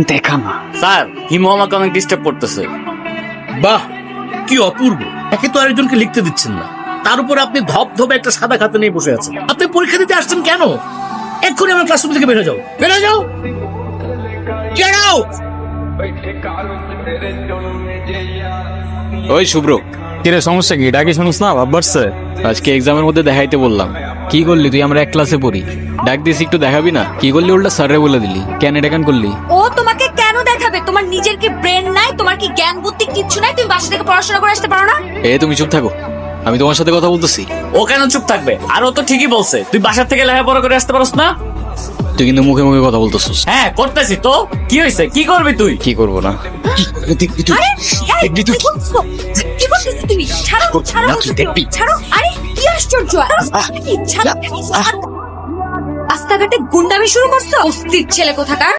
দেখা না স্যার হিমু আমাকে অনেক ডিস্টার্ব করতেছে। বাহ কি অপূর্ব। একে তো আরেকজনকে লিখতে দিচ্ছেন না। তার উপর আপনি ধপ ধপে একটা সাদা খাতা নিয়ে বসে আছেন। আপনি পরীক্ষা দিতে আসছেন কেন? এক্ষুনি আমার ক্লাসরুম থেকে বেরো যাও। বেরো যাও! Get ওই শুভ্র কিরে সমস্যা কি? ডাকি শুনুস না? ভাব বাড়ছে। আজকে এক্সামের মধ্যে দেখাইতে বললাম। কি করলি তুই? আমরা এক ক্লাসে পড়ি। ডাক দিস একটু দেখাবি না? কি করলি? উল্টা স্যারে বলে দিলি। কেন এটা কেন করলি? নিজের কি ব্রেন নাই তোমার কি জ্ঞান বুদ্ধি কিচ্ছু নাই? তুমি বাসা থেকে পড়াশোনা করে আসতে পারো না? এ তুমি চুপ থাকো। আমি তোমার সাথে কথা বলতেছি। ও কেন চুপ থাকবে? আর ও তো ঠিকই বলছে। তুই বাসার থেকে লেখাপড়া করে আসতে পারস না? তুই কিন্তু মুখে মুখে কথা বলতেছিস। হ্যাঁ করতেছি। তো কি হয়েছে? কি করবি তুই? কি করব না? আরে এই, কি করছ? কি করছিস তুমি? ছাড়ো ছাড়ো ছাড়ো আরে কি আশ্চর্য? ছাড়ো, ছাড়ো। রাস্তাঘাটে গুন্ডামি শুরু করছ? অস্থির ছেলে কোথাকার?